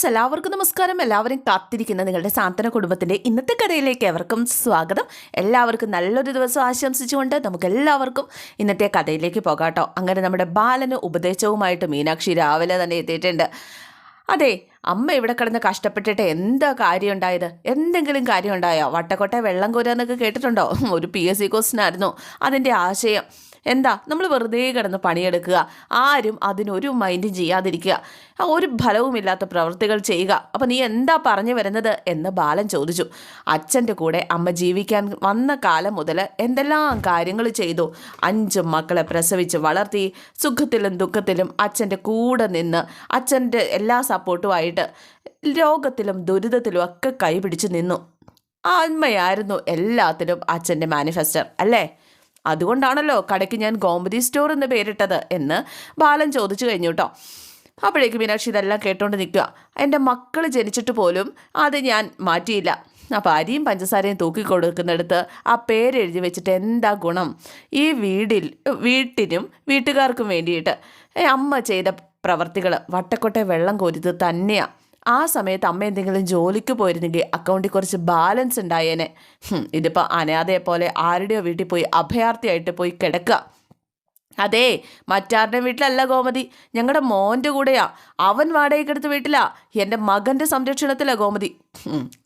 Friends എല്ലാവർക്കും നമസ്കാരം. എല്ലാവരും കാത്തിരിക്കുന്ന നിങ്ങളുടെ സാന്ത്വന കുടുംബത്തിന്റെ ഇന്നത്തെ കഥയിലേക്ക് എവർക്കും സ്വാഗതം. എല്ലാവർക്കും നല്ലൊരു ദിവസം ആശംസിച്ചുകൊണ്ട് നമുക്ക് എല്ലാവർക്കും ഇന്നത്തെ കഥയിലേക്ക് പോകാട്ടോ. കേട്ടോ അങ്ങനെ നമ്മുടെ ബാലന് ഉപദേശവുമായിട്ട് മീനാക്ഷി രാവിലെ തന്നെ എത്തിയിട്ടുണ്ട്. അതെ അമ്മ ഇവിടെ കിടന്ന് കഷ്ടപ്പെട്ടിട്ട് എന്താ കാര്യം ഉണ്ടായത് എന്തെങ്കിലും കാര്യം ഉണ്ടായോ വട്ടക്കൊട്ട വെള്ളം കോരാന്നൊക്കെ കേട്ടിട്ടുണ്ടോ? ഒരു പി എസ് സി ക്വസ്റ്റിനായിരുന്നു അതിന്റെ ആശയം. എന്താ? നമ്മൾ വെറുതെ കിടന്ന് പണിയെടുക്കുക. ആരും അതിനൊരു മൈൻഡും ചെയ്യാതിരിക്കുക. ഒരു ഫലവുമില്ലാത്ത പ്രവൃത്തികൾ ചെയ്യുക. അപ്പം നീ എന്താ പറഞ്ഞു വരുന്നത് എന്ന് ബാലൻ ചോദിച്ചു. അച്ഛന്റെ കൂടെ അമ്മ ജീവിക്കാൻ വന്ന കാലം മുതൽ എന്തെല്ലാം കാര്യങ്ങൾ ചെയ്തു. അഞ്ച് മക്കളെ പ്രസവിച്ച് വളർത്തി സുഖത്തിലും ദുഃഖത്തിലും അച്ഛന്റെ കൂടെ നിന്ന് അച്ഛന്റെ എല്ലാ സപ്പോർട്ടുമായിട്ട് രോഗത്തിലും ദുരിതത്തിലും ഒക്കെ കൈപിടിച്ച് നിന്നു. ആ അമ്മയായിരുന്നു എല്ലാത്തിനും അച്ഛന്റെ മാനിഫെസ്റ്റർ അല്ലേ? അതുകൊണ്ടാണല്ലോ കടയ്ക്ക് ഞാൻ ഗോമതി സ്റ്റോർ എന്ന് പേരിട്ടത് എന്ന് ബാലൻ ചോദിച്ചു കഴിഞ്ഞു കേട്ടോ അപ്പോഴേക്ക് മീനാക്ഷി ഇതെല്ലാം കേട്ടോണ്ട് നിൽക്കുക എന്റെ മക്കൾ ജനിച്ചിട്ട് പോലും അത് ഞാൻ മാറ്റിയില്ല. അപ്പോൾ അരിയും പഞ്ചസാരയും തൂക്കി കൊടുക്കുന്നിടത്ത് ആ പേരെഴുതി വെച്ചിട്ട് എന്താ ഗുണം? ഈ വീടിൽ വീട്ടിനും വീട്ടുകാർക്കും വേണ്ടിയിട്ട്. അമ്മ ചെയ്ത പ്രവർത്തികൾ വട്ടക്കൊട്ടെ വെള്ളം കോരിത് തന്നെയാണ് ആ സമയത്ത് അമ്മ എന്തെങ്കിലും ജോലിക്ക് പോയിരുന്നെങ്കിൽ അക്കൗണ്ടിൽ കുറച്ച് ബാലൻസ് ഉണ്ടായേനെ. ഇതിപ്പോൾ അനാഥയെ പോലെ ആരുടെയോ വീട്ടിൽ പോയി അഭയാർത്ഥിയായിട്ട് പോയി കിടക്കുക. അതെ മറ്റാരുടെ വീട്ടിലല്ല ഗോമതി. ഞങ്ങളുടെ മോന്റെ കൂടെയാ. അവൻ വാടകയ്ക്കെടുത്ത് വീട്ടിലാ. എന്റെ മകന്റെ സംരക്ഷണത്തിലാ ഗോമതി.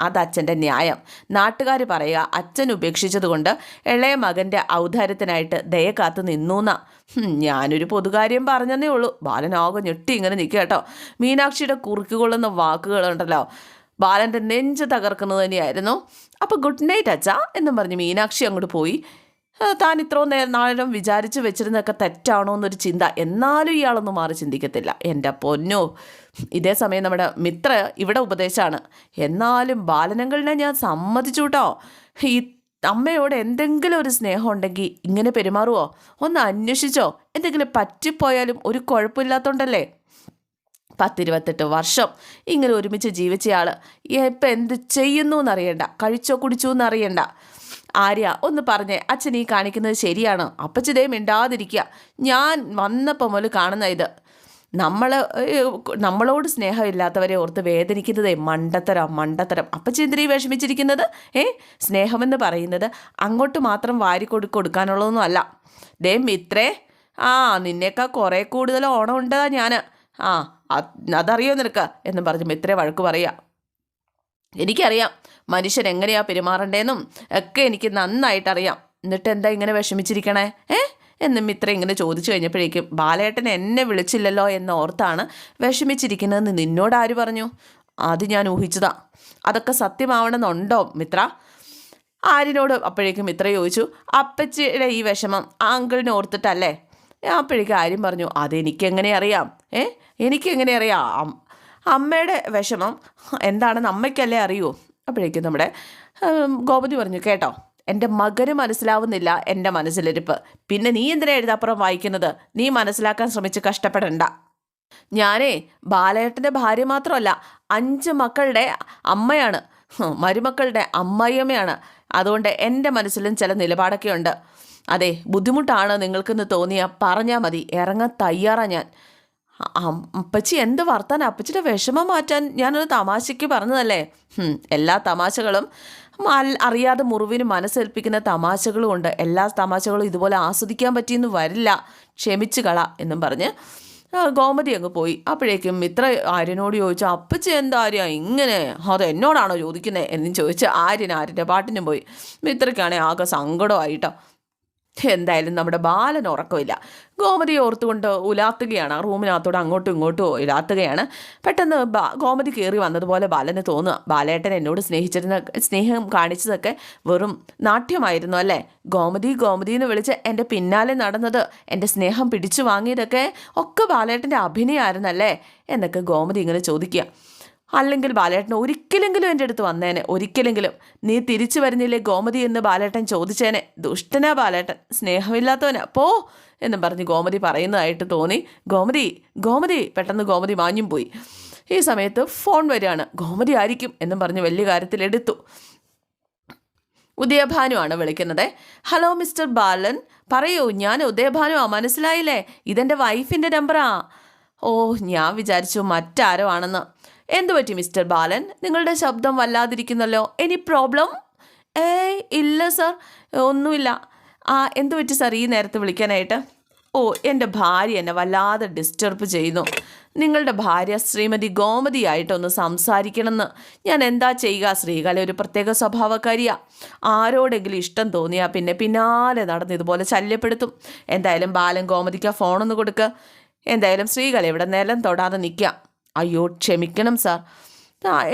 അത് അച്ഛന്റെ ന്യായം. നാട്ടുകാർ പറയുക അച്ഛൻ ഉപേക്ഷിച്ചതുകൊണ്ട് ഇളയ മകന്റെ ഔദാര്യത്തിനായിട്ട് ദയ കാത്ത് നിന്നൂന്നാ. ഞാനൊരു പൊതുകാര്യം പറഞ്ഞതേ ഉള്ളൂ. ബാലനാകെ ഞെട്ടി ഇങ്ങനെ നിൽക്കുക കേട്ടോ. മീനാക്ഷിയുടെ കുറുക്കുകൊള്ളുന്ന വാക്കുകളുണ്ടല്ലോ ബാലന്റെ നെഞ്ച് തകർക്കുന്നത് തന്നെയായിരുന്നു. അപ്പോൾ ഗുഡ് നൈറ്റ് അച്ഛാ എന്നും പറഞ്ഞ് മീനാക്ഷി അങ്ങോട്ട് പോയി. താൻ ഇത്രയും നേരം വിചാരിച്ചു വെച്ചിരുന്നതൊക്കെ തെറ്റാണോ എന്നൊരു ചിന്ത എന്നാലും ഇയാളൊന്നും മാറി ചിന്തിക്കത്തില്ല. എന്റെ പൊന്നോ ഇതേ സമയം നമ്മുടെ മിത്ര ഇവിടെ ഉപദേശമാണ് എന്നാലും ബാലനങ്ങളിനെ ഞാൻ സമ്മതിച്ചു കേട്ടോ. ഈ അമ്മയോട് എന്തെങ്കിലും ഒരു സ്നേഹം ഉണ്ടെങ്കിൽ ഇങ്ങനെ പെരുമാറുമോ ഒന്ന് അന്വേഷിച്ചോ. എന്തെങ്കിലും പറ്റിപ്പോയാലും ഒരു കുഴപ്പമില്ലാത്തോണ്ടല്ലേ? പത്തിരുപത്തെട്ട് വർഷം ഇങ്ങനെ ഒരുമിച്ച് ജീവിച്ചയാൾ ഇപ്പം എന്ത് ചെയ്യുന്നു എന്നറിയണ്ട. കഴിച്ചോ കുടിച്ചോ എന്നറിയണ്ട. ആര്യ ഒന്ന് പറഞ്ഞേ അച്ഛൻ ഈ കാണിക്കുന്നത് ശരിയാണോ. അപ്പച്ചിതേ മിണ്ടാതിരിക്കുക ഞാൻ വന്നപ്പോൾ മുതൽ കാണുന്ന ഇത്. നമ്മൾ നമ്മളോട് സ്നേഹമില്ലാത്തവരെ ഓർത്ത് വേദനിക്കുന്നതേ മണ്ടത്തരം മണ്ടത്തരം. അപ്പച്ചി എന്തിനീ വിഷമിച്ചിരിക്കുന്നത്? ഏ സ്നേഹമെന്ന് പറയുന്നത് അങ്ങോട്ട് മാത്രം വാരി കൊടു കൊടുക്കാനുള്ളതൊന്നും അല്ല. ദേ മിത്രേ ആ നിന്നേക്കാൾ കുറേ കൂടുതൽ ഓണം ഞാൻ ആ അത് അതറിയോ നിനക്ക്? എന്ന് പറഞ്ഞ് മിത്രേ വഴക്ക് പറയുക. എനിക്കറിയാം മനുഷ്യൻ എങ്ങനെയാ പെരുമാറണ്ടേന്നും ഒക്കെ എനിക്ക് നന്നായിട്ട് അറിയാം എന്നിട്ട് എന്താ ഇങ്ങനെ വിഷമിച്ചിരിക്കണേ? ഏ? എന്നും ഇത്ര ഇങ്ങനെ ചോദിച്ചു കഴിഞ്ഞപ്പോഴേക്കും ബാലേട്ടൻ എന്നെ വിളിച്ചില്ലല്ലോ എന്ന് ഓർത്താണ് വിഷമിച്ചിരിക്കുന്നതെന്ന് നിന്നോട് ആര് പറഞ്ഞു? അത് ഞാൻ ഊഹിച്ചതാ. അതൊക്കെ സത്യമാവണമെന്നുണ്ടോ മിത്ര? ആരിനോട് അപ്പോഴേക്കും മിത്ര ചോദിച്ചു അപ്പച്ചിയുടെ ഈ വിഷമം ആ അങ്കിളിനെ ഓർത്തിട്ടല്ലേ? അപ്പോഴേക്കും ആര്യം പറഞ്ഞു അതെനിക്കെങ്ങനെ അറിയാം? ഏ? എനിക്കെങ്ങനെ അറിയാം? അമ്മയുടെ വിഷമം. എന്താണെന്ന് അമ്മയ്ക്കല്ലേ അറിയൂ. അപ്പോഴേക്കും നമ്മുടെ ഗോപതി പറഞ്ഞു കേട്ടോ എന്റെ മകന് മനസ്സിലാവുന്നില്ല എന്റെ മനസ്സിലിരിപ്പ്. പിന്നെ നീ എന്തിനാ എഴുതാപ്പുറം വായിക്കുന്നത്? നീ മനസ്സിലാക്കാൻ ശ്രമിച്ച് കഷ്ടപ്പെടണ്ട. ഞാനേ ബാലേട്ടന്റെ ഭാര്യ മാത്രമല്ല അഞ്ച് മക്കളുടെ അമ്മയാണ്. മരുമക്കളുടെ അമ്മയമ്മയാണ് അതുകൊണ്ട് എന്റെ മനസ്സിലും ചില നിലപാടൊക്കെ ഉണ്ട് അതെ ബുദ്ധിമുട്ടാണ് നിങ്ങൾക്കെന്ന് തോന്നിയാൽ പറഞ്ഞാൽ മതി. ഇറങ്ങാൻ തയ്യാറാണ് ഞാൻ. അപ്പച്ചി എന്ത് വർത്താനം? അപ്പച്ചിയുടെ വിഷമം മാറ്റാൻ ഞാനൊരു തമാശയ്ക്ക് പറഞ്ഞതല്ലേ? എല്ലാ തമാശകളും അറിയാതെ മുറിവിന് മനസ്സേൽപ്പിക്കുന്ന തമാശകളും ഉണ്ട്. എല്ലാ തമാശകളും ഇതുപോലെ ആസ്വദിക്കാൻ പറ്റിയെന്ന് വരില്ല. ക്ഷമിച്ചു കള എന്നും പറഞ്ഞ് ഗോമതി അങ്ങ് പോയി. അപ്പോഴേക്കും മിത്ര ആര്യനോട് ചോദിച്ചു അപ്പച്ചി എന്താ ആര്യ? ഇങ്ങനെ അത് എന്നോടാണോ ചോദിക്കുന്നത് എന്നും ചോദിച്ച് ആര്യൻ ആര്യന്റെ പാട്ടിനും പോയി. മിത്രയ്ക്കാണെങ്കിൽ ആകെ സങ്കടമായിട്ടോ. എന്തായാലും നമ്മുടെ ബാലൻ ഉറക്കമില്ല. ഗോമതി ഓർത്തുകൊണ്ട് ഉലാത്തുകയാണ്. ആ റൂമിനകത്തോടെ അങ്ങോട്ടും ഇങ്ങോട്ടും ഉലാത്തുകയാണ്. പെട്ടെന്ന് ഗോമതി കയറി വന്നതുപോലെ ബാലന് തോന്നുക. ബാലേട്ടൻ എന്നോട് സ്നേഹിച്ചിരുന്ന സ്നേഹം കാണിച്ചതൊക്കെ വെറും നാട്യമായിരുന്നു അല്ലേ? ഗോമതി ഗോമതി എന്ന് വിളിച്ച് എന്റെ പിന്നാലെ നടന്നത് എന്റെ സ്നേഹം പിടിച്ചു വാങ്ങിയതൊക്കെ ഒക്കെ ബാലേട്ടന്റെ അഭിനയമായിരുന്നല്ലേ എന്നൊക്കെ ഗോമതി ഇങ്ങനെ ചോദിക്കുക. അല്ലെങ്കിൽ ബാലേട്ടൻ ഒരിക്കലെങ്കിലും എന്റെ അടുത്ത് വന്നേനെ. ഒരിക്കലെങ്കിലും. നീ തിരിച്ചു വരുന്നില്ലേ ഗോമതി എന്ന് ബാലേട്ടൻ ചോദിച്ചേനെ. ദുഷ്ടനാ ബാലേട്ടൻ. സ്നേഹമില്ലാത്തവനാ. പോ എന്നും പറഞ്ഞ് ഗോമതി പറയുന്നതായിട്ട് തോന്നി. ഗോമതി ഗോമതി പെട്ടെന്ന് ഗോമതി മാഞ്ഞും പോയി. ഈ സമയത്ത് ഫോൺ വരികയാണ്. ഗോമതി ആയിരിക്കും എന്നും പറഞ്ഞ് വലിയ കാര്യത്തിൽ എടുത്തു. ഉദയഭാനുവാണ് വിളിക്കുന്നത്. Hello mister Balan. പറയൂ ഞാൻ ഉദയഭാനുവാ. മനസ്സിലായില്ലേ? ഇതെന്റെ വൈഫിന്റെ നമ്പറാ. ഓ ഞാൻ വിചാരിച്ചു മറ്റാരോ ആണെന്ന്. എന്തു പറ്റി മിസ്റ്റർ ബാലൻ? നിങ്ങളുടെ ശബ്ദം വല്ലാതിരിക്കുന്നല്ലോ. എനി പ്രോബ്ലം ഏയ് ഇല്ല സർ. ഒന്നുമില്ല. ആ എന്തുപറ്റി സാർ ഈ നേരത്തെ വിളിക്കാനായിട്ട്? ഓ എന്റെ ഭാര്യ എന്നെ വല്ലാതെ ഡിസ്റ്റർബ് ചെയ്യുന്നു. നിങ്ങളുടെ ഭാര്യ ശ്രീമതി ഗോമതിയായിട്ടൊന്ന് സംസാരിക്കണമെന്ന്. ഞാൻ എന്താ ചെയ്യുക? ശ്രീകല ഒരു പ്രത്യേക സ്വഭാവക്കാരിയാ. ആരോടെങ്കിലും ഇഷ്ടം തോന്നിയാൽ പിന്നെ പിന്നാലെ നടന്ന് ഇതുപോലെ ശല്യപ്പെടുത്തും. എന്തായാലും ബാലൻ ഗോമതിക്ക് ഫോണൊന്ന് കൊടുക്കുക എന്തായാലും ശ്രീകല ഇവിടെ നിലം തൊടാതെ നിൽക്കാം. അയ്യോ ക്ഷമിക്കണം സാർ.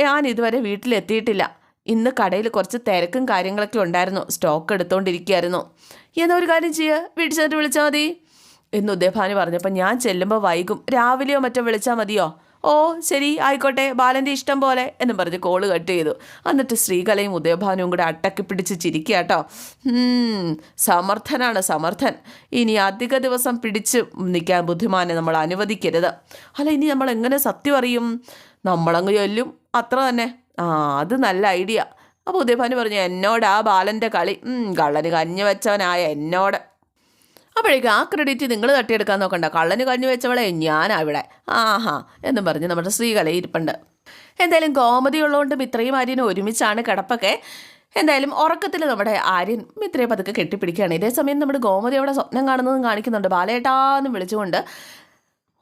ഞാൻ ഇതുവരെ വീട്ടിലെത്തിയിട്ടില്ല. ഇന്ന് കടയിൽ കുറച്ച് തിരക്കും കാര്യങ്ങളൊക്കെ ഉണ്ടായിരുന്നു. സ്റ്റോക്ക് എടുത്തുകൊണ്ടിരിക്കുകയായിരുന്നു എന്നാ ഒരു കാര്യം ചെയ്യുക വീട്ടിൽ ചെന്നിട്ട് വിളിച്ചാൽ മതി. എന്ന് ഉദയഭാനി പറഞ്ഞപ്പോൾ ഞാൻ ചെല്ലുമ്പോൾ വൈകും. രാവിലെയോ മറ്റോ വിളിച്ചാൽ മതിയോ? ഓ ശരി ആയിക്കോട്ടെ ബാലന്റെ ഇഷ്ടം പോലെ എന്നും പറഞ്ഞ് കോൾ കട്ട് ചെയ്തു. എന്നിട്ട് ശ്രീകലയും ഉദയഭാനുവും കൂടെ അട്ടക്കി പിടിച്ച് ചിരിക്കുക കേട്ടോ. സമർത്ഥനാണ് സമർത്ഥൻ. ഇനി അധിക ദിവസം പിടിച്ച് നിൽക്കാൻ ബുദ്ധിമാനെ നമ്മൾ അനുവദിക്കരുത്. അല്ല ഇനി നമ്മൾ എങ്ങനെ സത്യം അറിയും? നമ്മളങ്ങ് ചൊല്ലും. അത്ര തന്നെ. ആ അത് നല്ല ഐഡിയ. അപ്പോൾ ഉദയഭാനു പറഞ്ഞു എന്നോടാ ബാലന്റെ കളി. കള്ളന് കഞ്ഞി വെച്ചവനായ എന്നോട്. അപ്പോഴേക്കും ആ ക്രെഡിറ്റ് നിങ്ങൾ തട്ടിയെടുക്കാൻ നോക്കണ്ട. കള്ളന് കഞ്ഞു വെച്ചവളെ ഞാനാ ഇവിടെ. ആഹാ എന്നും പറഞ്ഞ് നമ്മുടെ ശ്രീകല ഇരിപ്പുണ്ട്. എന്തായാലും ഗോമതി ഉള്ളതുകൊണ്ട് മിത്രയും ആര്യനും ഒരുമിച്ചാണ് കിടപ്പൊക്കെ. എന്തായാലും ഉറക്കത്തിൽ നമ്മുടെ ആര്യൻ മിത്രയെ പതുക്കെ കെട്ടിപ്പിടിക്കുകയാണ്. ഇതേ സമയം നമ്മുടെ ഗോമതി അവിടെ സ്വപ്നം കാണുന്നതും കാണിക്കുന്നുണ്ട്. ബാലേട്ടാന്ന് വിളിച്ചുകൊണ്ട്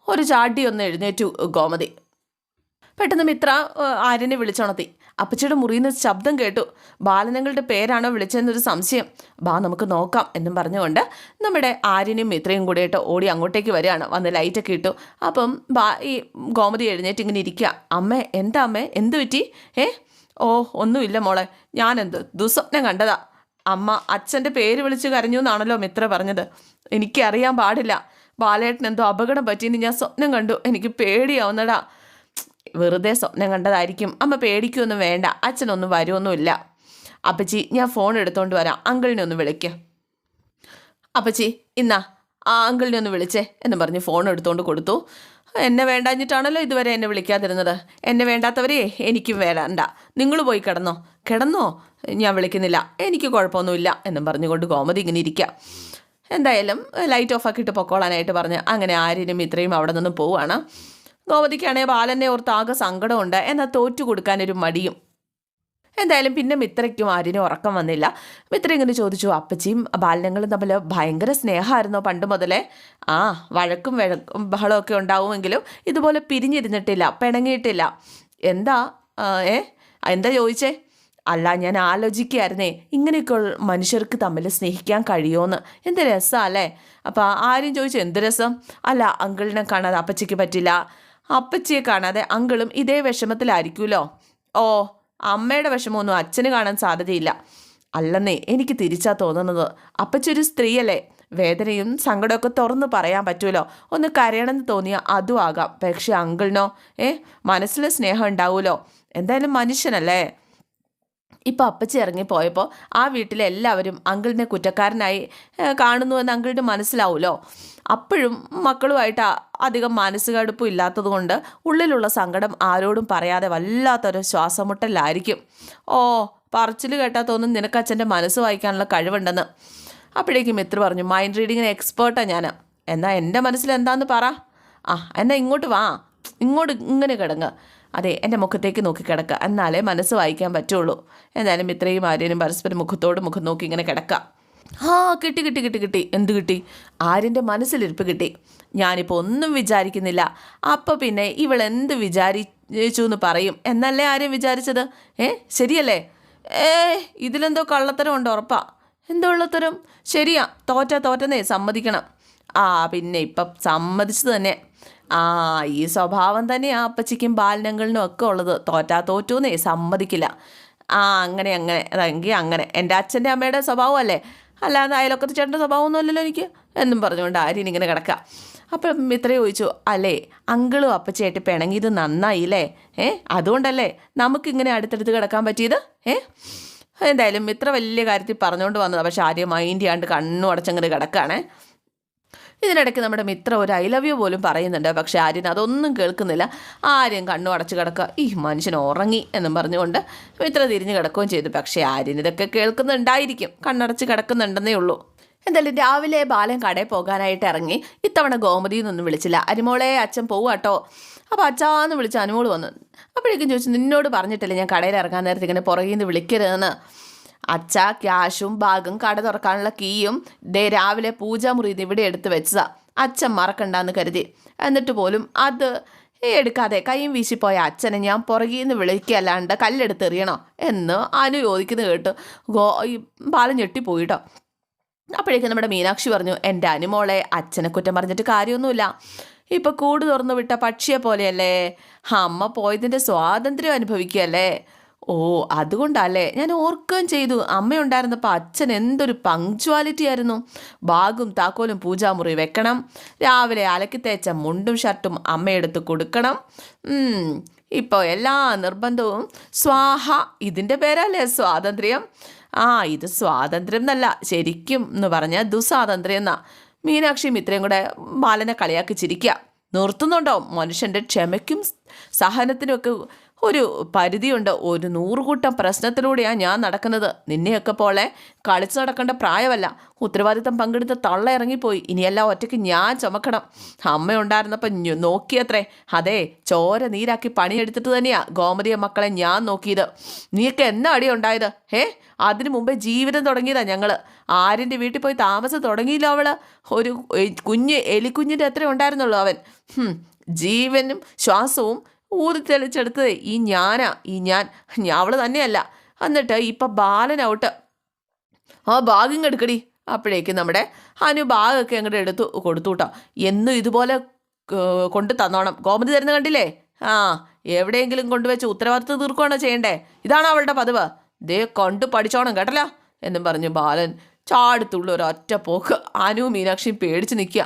ഒരു ചാടി ഒന്ന് എഴുന്നേറ്റു ഗോമതി. പെട്ടെന്ന് മിത്ര ആര്യനെ വിളിച്ചുണർത്തി. അപ്പച്ചിയുടെ മുറിയിൽ നിന്ന് ശബ്ദം കേട്ടു. ബാലനങ്ങളുടെ പേരാണോ വിളിച്ചതെന്നൊരു സംശയം. ബാ നമുക്ക് നോക്കാം എന്നും പറഞ്ഞുകൊണ്ട് നമ്മുടെ ആര്യനും മിത്രയും കൂടിയിട്ട് ഓടി അങ്ങോട്ടേക്ക് വരികയാണ്. വന്ന് ലൈറ്റൊക്കെ ഇട്ടു. അപ്പം ബാ ഈ ഗോമതി എഴുന്നേറ്റ് ഇങ്ങനെ ഇരിക്കുക. അമ്മേ എന്താ അമ്മേ? എന്ത് പറ്റി? ഏ? ഓ ഒന്നുമില്ല മോളെ. ഞാനെന്ത്? ദുസ്വപ്നം കണ്ടതാ. അമ്മ അച്ഛന്റെ പേര് വിളിച്ച് കരഞ്ഞു എന്നാണല്ലോ മിത്ര പറഞ്ഞത്. എനിക്കറിയാൻ പാടില്ല. ബാലേട്ടൻ എന്തോ അപകടം പറ്റിയെന്ന് ഞാൻ സ്വപ്നം കണ്ടു. എനിക്ക് പേടിയാവുന്നടാ. വെറുതെ സ്വപ്നം കണ്ടതായിരിക്കും. അമ്മ പേടിക്കൊന്നും വേണ്ട. അച്ഛനൊന്നും വരുമൊന്നുമില്ല അപ്പച്ചി ഞാൻ ഫോൺ എടുത്തോണ്ട് വരാം. അങ്കിളിനെ ഒന്ന് വിളിക്ക. അപ്പച്ചി ഇന്നാ ആ അങ്കിളിനെ ഒന്ന് വിളിച്ചേ എന്ന് പറഞ്ഞ് ഫോൺ എടുത്തോണ്ട് കൊടുത്തു. എന്നെ വേണ്ടാഞ്ഞിട്ടാണല്ലോ ഇതുവരെ എന്നെ വിളിക്കാതിരുന്നത്. എന്നെ വേണ്ടാത്തവരെ എനിക്കും വേണ്ട. നിങ്ങൾ പോയി കിടന്നോ. കിടന്നോ? ഞാൻ വിളിക്കുന്നില്ല. എനിക്ക് കുഴപ്പമൊന്നുമില്ല എന്നും പറഞ്ഞുകൊണ്ട് ഗോമതി ഇങ്ങനെ ഇരിക്കുക എന്തായാലും ലൈറ്റ് ഓഫ് ആക്കിയിട്ട് പൊക്കോളാനായിട്ട് പറഞ്ഞ് അങ്ങനെ ആര്യനും ഇത്രയും അവിടെ നിന്ന് പോവുകയാണ്. ഗോമതിക്കാണെങ്കിൽ ബാലനെ ഓർത്ത് ആകെ സങ്കടമുണ്ട്. എന്നാൽ തോറ്റു കൊടുക്കാനൊരു മടിയും. എന്തായാലും പിന്നെ മിത്രയ്ക്കും ആര്യനും ഉറക്കം വന്നില്ല. മിത്ര ഇങ്ങനെ ചോദിച്ചു അപ്പച്ചിയും ബാലനങ്ങളും തമ്മിൽ ഭയങ്കര സ്നേഹമായിരുന്നോ പണ്ട് മുതലേ? ആ വഴക്കും വഴക്കും ബഹളമൊക്കെ ഉണ്ടാവുമെങ്കിലും ഇതുപോലെ പിരിഞ്ഞിരുന്നിട്ടില്ല പിണങ്ങിയിട്ടില്ല. എന്താ? ഏ? എന്താ ചോദിച്ചേ? അല്ല ഞാൻ ആലോചിക്കുകയായിരുന്നേ ഇങ്ങനെയൊക്കെ മനുഷ്യർക്ക് തമ്മിൽ സ്നേഹിക്കാൻ കഴിയുമെന്ന് എന്ത് അല്ലേ? അപ്പോൾ ആരും ചോദിച്ചു എന്ത് രസം? അല്ല അങ്കിളിനെ കാണാതെ അപ്പച്ചിക്ക് പറ്റില്ല. അപ്പച്ചിയെ കാണാതെ അങ്കിളും ഇതേ വിഷമത്തിലായിരിക്കുമല്ലോ ഓ അമ്മയുടെ വിഷമമൊന്നും അച്ഛന് കാണാൻ സാധ്യതയില്ല. അല്ലെന്നേ എനിക്ക് തിരിച്ചാ തോന്നുന്നത്. അപ്പച്ചി ഒരു സ്ത്രീയല്ലേ? വേദനയും സങ്കടമൊക്കെ തുറന്ന് പറയാൻ പറ്റുമല്ലോ? ഒന്ന് കരയണമെന്ന് തോന്നിയാൽ അതും ആകാം. പക്ഷെ അങ്കിളിനോ? ഏ മനസ്സിൽ സ്നേഹം ഉണ്ടാവുമല്ലോ? എന്തായാലും മനുഷ്യനല്ലേ? ഇപ്പം അപ്പച്ചി ഇറങ്ങിപ്പോയപ്പോൾ ആ വീട്ടിലെ എല്ലാവരും അങ്കിളിനെ കുറ്റക്കാരനായി കാണുന്നു കാണുന്നുവെന്ന് അങ്കിളിന് മനസ്സിലാവുമല്ലോ അപ്പോഴും മക്കളുമായിട്ട് അധികം മാനസികടുപ്പം ഇല്ലാത്തതുകൊണ്ട് ഉള്ളിലുള്ള സങ്കടം ആരോടും പറയാതെ വല്ലാത്തൊരു ശ്വാസമുട്ടലായിരിക്കും ഓ പറച്ചിൽ കേട്ടാൽ തോന്നും നിനക്ക് അച്ഛന്റെ മനസ്സ് വായിക്കാനുള്ള കഴിവുണ്ടെന്ന്. അപ്പോഴേക്കും മിത്ര പറഞ്ഞു മൈൻഡ് റീഡിങ്ങിന് എക്സ്പേർട്ടാണ് ഞാൻ എന്നാൽ എന്റെ മനസ്സിൽ എന്താന്ന് പറ. ആ എന്നാൽ ഇങ്ങോട്ട് വാ. ഇങ്ങോട്ട് ഇങ്ങനെ കിടങ്ങ്. അതെ എന്റെ മുഖത്തേക്ക് നോക്കി കിടക്കുക എന്നാലേ മനസ്സ് വായിക്കാൻ പറ്റുള്ളൂ. എന്തായാലും ഇത്രയും ആര്യനും പരസ്പരം മുഖത്തോട് മുഖം നോക്കി ഇങ്ങനെ കിടക്കാം. ആ കിട്ടി കിട്ടി കിട്ടി കിട്ടി. എന്ത് കിട്ടി? ആര്യന്റെ മനസ്സിലിരിപ്പ് കിട്ടി. ഞാനിപ്പോൾ ഒന്നും വിചാരിക്കുന്നില്ല. അപ്പോൾ പിന്നെ ഇവളെന്ത് വിചാരിച്ചു എന്ന് പറയും? എന്നല്ലേ ആര്യം വിചാരിച്ചത്? ഏ ശരിയല്ലേ? ഏ ഇതിലെന്തോ കള്ളത്തരം ഉണ്ട് ഉറപ്പാ. എന്തോ ഉള്ളത്തരം? ശരിയാ തോറ്റ തോറ്റന്നേ സമ്മതിക്കണം. ആ പിന്നെ ഇപ്പം സമ്മതിച്ചു തന്നെ. ആ ഈ സ്വഭാവം തന്നെ ആ അപ്പച്ചിക്കും ബാലനങ്ങളിനും ഒക്കെ ഉള്ളത്. തോറ്റാ തോറ്റൂന്നേ സമ്മതിക്കില്ല. ആ അങ്ങനെ അങ്ങനെ അതെങ്കിൽ അങ്ങനെ. എന്റെ അച്ഛന്റെ അമ്മയുടെ സ്വഭാവമല്ലേ? അല്ലാതെ അയലൊക്കത്തെ ചേട്ടന്റെ സ്വഭാവമൊന്നും അല്ലല്ലോ എനിക്ക്. എന്നും പറഞ്ഞുകൊണ്ട് ആര്യൻ ഇങ്ങനെ കിടക്കാം. അപ്പം ഇത്ര ചോദിച്ചു അല്ലേ അങ്കിളും അപ്പച്ചയായിട്ട് പിണങ്ങിയത് നന്നായില്ലേ? ഏ അതുകൊണ്ടല്ലേ നമുക്കിങ്ങനെ അടുത്തടുത്ത് കിടക്കാൻ പറ്റിയത്? ഏ? എന്തായാലും ഇത്ര വലിയ കാര്യത്തിൽ പറഞ്ഞുകൊണ്ട് വന്നതാണ് പക്ഷെ ആര്യം മൈൻഡ് ചെയ്യാണ്ട് കണ്ണും അടച്ചങ്ങനെ കിടക്കുകയാണേ ഇതിനിടയ്ക്ക് നമ്മുടെ മിത്ര ഒരു ഐ ലവ് യു പോലും പറയുന്നുണ്ട്. പക്ഷേ ആര്യൻ അതൊന്നും കേൾക്കുന്നില്ല. ആര്യൻ കണ്ണു അടച്ചു കിടക്കുക. ഈ മനുഷ്യൻ ഉറങ്ങി എന്നും പറഞ്ഞുകൊണ്ട് മിത്ര തിരിഞ്ഞു കിടക്കുകയും ചെയ്തു. പക്ഷേ ആര്യൻ ഇതൊക്കെ കേൾക്കുന്നുണ്ടായിരിക്കും. കണ്ണടച്ച് കിടക്കുന്നുണ്ടെന്നേ ഉള്ളൂ. എന്തായാലും രാവിലെ ബാലൻ കടയിൽ പോകാനായിട്ട് ഇറങ്ങി. ഇത്തവണ ഗോമതിയിൽ നിന്നൊന്നും വിളിച്ചില്ല. അരിമോളെ അച്ഛൻ പോവാട്ടോ അപ്പോൾ അച്ഛാന്ന് വിളിച്ച് അനുമോൾ വന്നു. അപ്പോഴേക്കും ചോദിച്ചു നിന്നോട് പറഞ്ഞിട്ടില്ലേ ഞാൻ കടയിൽ ഇറങ്ങാൻ നേരത്തെ ഇങ്ങനെ പുറകിൽ നിന്ന് വിളിക്കരുതെന്ന്? അച്ഛ ക്യാഷും ബാഗും കട തുറക്കാനുള്ള കീയും ഡേ രാവിലെ പൂജാമുറി ഇവിടെ എടുത്തു വെച്ചതാ. അച്ഛൻ മറക്കണ്ടെന്ന് കരുതി. എന്നിട്ട് പോലും അത് എടുക്കാതെ കൈയും വീശിപ്പോയ അച്ഛനെ ഞാൻ പുറകിൽ നിന്ന് വിളിക്കല്ലാണ്ട് കല്ലെടുത്തെറിയണോ എന്ന് അനു ചോദിക്കുന്നത് കേട്ട് ഗോ ഈ ബാലൻ ഞെട്ടിപ്പോയിട്ടോ. അപ്പോഴേക്കും നമ്മുടെ മീനാക്ഷി പറഞ്ഞു എന്റെ അനുമോളെ അച്ഛനെ കുറ്റം പറഞ്ഞിട്ട് കാര്യമൊന്നുമില്ല. ഇപ്പോൾ കൂട് തുറന്നു വിട്ട പക്ഷിയെ പോലെയല്ലേ? അമ്മ പോയതിന്റെ സ്വാതന്ത്ര്യം അനുഭവിക്കുകയല്ലേ? ഓ അതുകൊണ്ടല്ലേ? ഞാൻ ഓർക്കുകയും ചെയ്തു. അമ്മയുണ്ടായിരുന്നപ്പോൾ അച്ഛൻ എന്തൊരു പങ്ക്ച്വാലിറ്റി ആയിരുന്നു. ബാഗും താക്കോലും പൂജാമുറി വെക്കണം. രാവിലെ അലക്കി തേച്ച മുണ്ടും ഷർട്ടും അമ്മയെടുത്ത് കൊടുക്കണം. ഇപ്പോൾ എല്ലാ നിർബന്ധവും. സ്വാഹ ഇതിന്റെ പേരല്ലേ? സ്വാതന്ത്ര്യം. ആ ഇത് സ്വാതന്ത്ര്യം എന്നല്ല ശരിക്കും എന്ന് പറഞ്ഞാൽ ദുസ്വാതന്ത്ര്യം എന്നാ. മീനാക്ഷിയും ഇത്രയും കൂടെ ബാലനെ കളിയാക്കി ചിരിക്കുക നിർത്തുന്നുണ്ടോ? മനുഷ്യന്റെ ക്ഷമയ്ക്കും സഹനത്തിനുമൊക്കെ ഒരു പരിധിയുണ്ട്. ഒരു നൂറുകൂട്ടം പ്രശ്നത്തിലൂടെയാണ് ഞാൻ നടക്കുന്നത്. നിന്നെയൊക്കെ പോലെ കളിച്ച് നടക്കേണ്ട പ്രായമല്ല. ഉത്തരവാദിത്തം പങ്കെടുത്ത് തള്ള ഇറങ്ങിപ്പോയി ഇനിയെല്ലാം ഒറ്റയ്ക്ക് ഞാൻ ചുമക്കണം. അമ്മയുണ്ടായിരുന്നപ്പോൾ ഉണ്ടായിരുന്നപ്പോൾ നോക്കിയത്രേ. അതെ ചോര നീരാക്കി പണിയെടുത്തിട്ട് തന്നെയാ ഗോമതിയ മക്കളെ ഞാൻ നോക്കിയത്. നീയൊക്കെ എന്നാ അടി ഉണ്ടായത്? ഏ അതിനു മുമ്പേ ജീവിതം തുടങ്ങിയതാ ഞങ്ങൾ ആരിന്റെ വീട്ടിൽ പോയി താമസം തുടങ്ങിയില്ല അവൾ ഒരു കുഞ്ഞ് എലിക്കുഞ്ഞിന്റെ അത്ര ഉണ്ടായിരുന്നുള്ളൂ അവൻ. ജീവനും ശ്വാസവും ഊതി തെളിച്ചെടുത്തത് ഈ ഞാനാ ഈ ഞാൻ അവൾ തന്നെയല്ല. എന്നിട്ട് ഇപ്പം ഔട്ട് ആ ഭാഗം എടുക്കടി. അപ്പോഴേക്കും നമ്മുടെ അനു ബാഗൊക്കെ അങ്ങോട്ട് എടുത്തു കൊടുത്തു കേട്ടോ എന്നും ഇതുപോലെ കൊണ്ട് തന്നോണം. ഗോമതി തരുന്ന കണ്ടില്ലേ? ആ എവിടെയെങ്കിലും കൊണ്ടുവച്ച് ഉത്തരവാദിത്വം തീർക്കുകയാണോ ചെയ്യണ്ടേ? ഇതാണോ അവളുടെ പതിവ്. ദേ കൊണ്ട് പഠിച്ചോണം കേട്ടല്ല? എന്നും പറഞ്ഞു ബാലൻ ചാടുത്തുള്ള ഒരു ഒറ്റ പോക്ക്. അനു മീനാക്ഷിയും പേടിച്ച് നിൽക്കുക.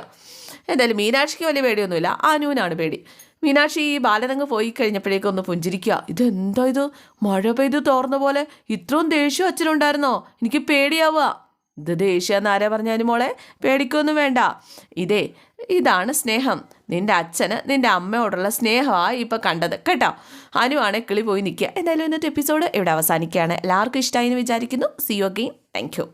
എന്തായാലും മീനാക്ഷിക്ക് വലിയ പേടിയൊന്നുമില്ല. അനുവിനാണ് പേടി. മീനാക്ഷി ഈ ബാലനങ്ങ് പോയി കഴിഞ്ഞപ്പോഴേക്കും ഒന്ന് പുഞ്ചിരിക്കുക. ഇതെന്താ ഇത്? മഴ പെയ്ത് തോർന്ന പോലെ ഇത്രയും ദേഷ്യം അച്ഛനുണ്ടായിരുന്നോ? എനിക്ക് പേടിയാവുക. ഇത് ദേഷ്യം ആരാ പറഞ്ഞാലും മോളെ? പേടിക്കൊന്നും വേണ്ട. ഇതേ ഇതാണ് സ്നേഹം. നിന്റെ അച്ഛന് നിന്റെ അമ്മയോടുള്ള സ്നേഹമാണ് ഇപ്പം കണ്ടത്. കേട്ടോ? അനുവാണെ കിളി പോയി നിൽക്കുക. എന്തായാലും ഇന്നത്തെ എപ്പിസോഡ് ഇവിടെ അവസാനിക്കുകയാണ്. എല്ലാവർക്കും ഇഷ്ടമായി എന്ന് വിചാരിക്കുന്നു. See you again thank you